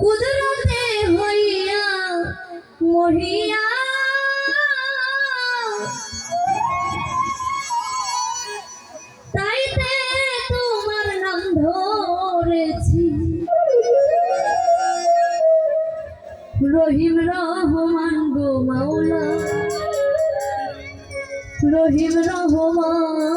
কুদরতে হইয়া মহিয়া। তাইতে তোমার নাম ধরেছি। রহিম রহমান গো মাওলা রহিম রহমান।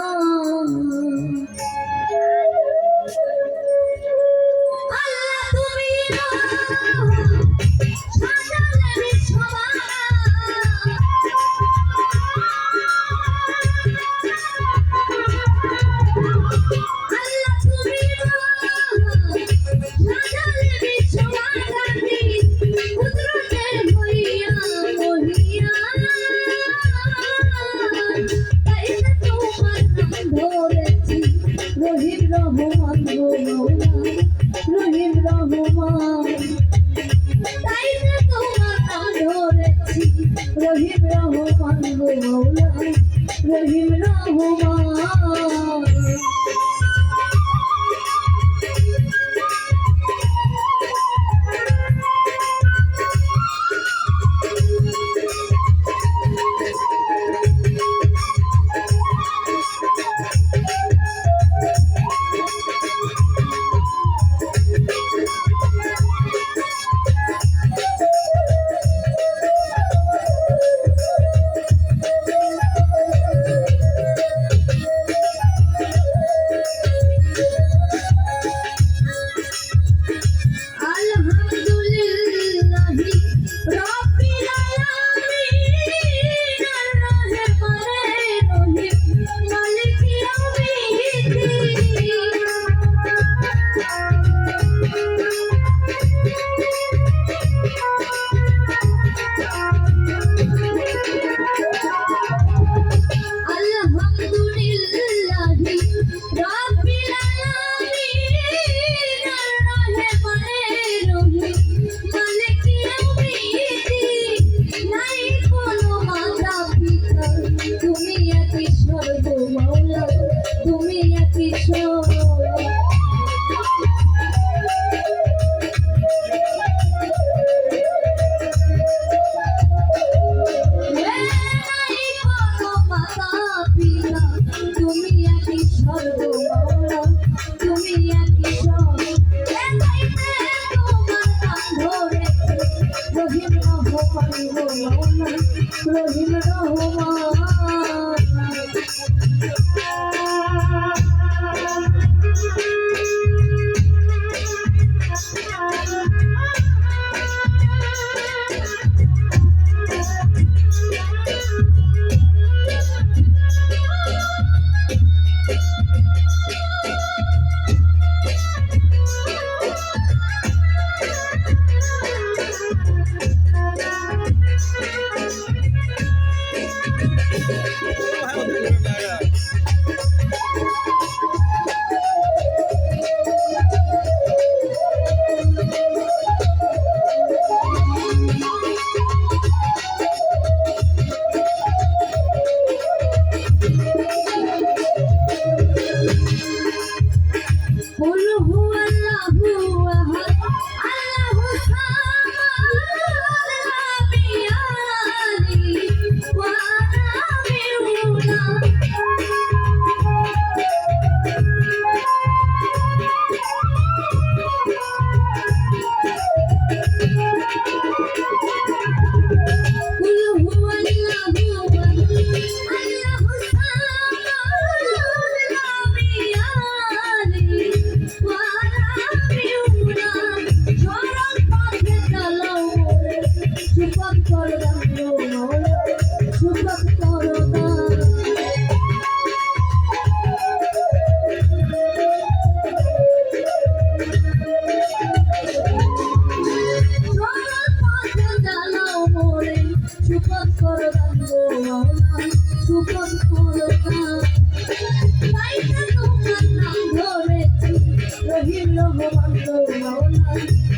রহমান রহিম রহমান তাই না তোমার ধরেছি রহিম রহমান রহিম রহমান।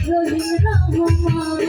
রহিম রহমান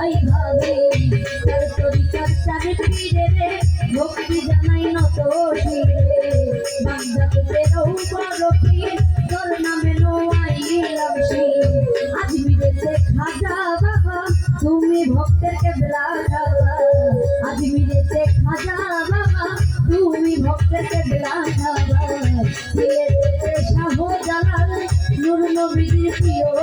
ভাই ভাবে, তার কবিতার চারে ফিরে রে, ভক্তি জানাই নত ফিরে বান্দা পেতে রৌ পরকি তোর নামে নোয়াই গেলাম সে আজ মিলেছে খাজা বাবা, তুমি ভক্তের কেবলা খাবা আজ মিলেছে খাজা বাবা, তুমি ভক্তের কেবলা খাবা শাহ জালাল, নূর নবীর প্রিয়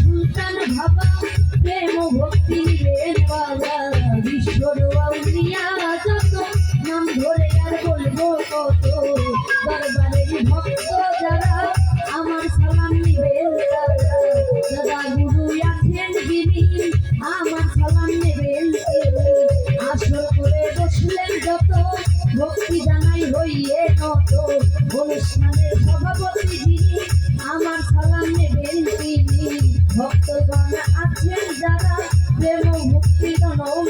সুলতান ভাবা প্রেম ভক্তি বাবা বিশ্বর আউলিয়া যত নাম ধরে আর বলব কত দরবারের ভক্ত যারা ভক্তগণ আছেন যারা প্রেম ও ভক্তি জনম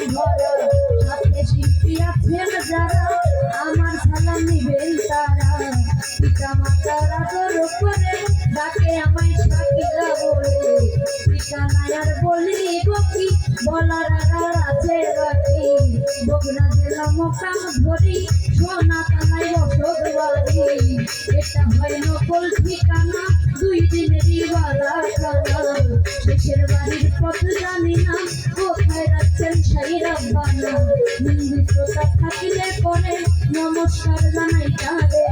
পথ জানি না কোথায় রাখছেন সেই রাব্বানা নমস্কার জানাই তাদের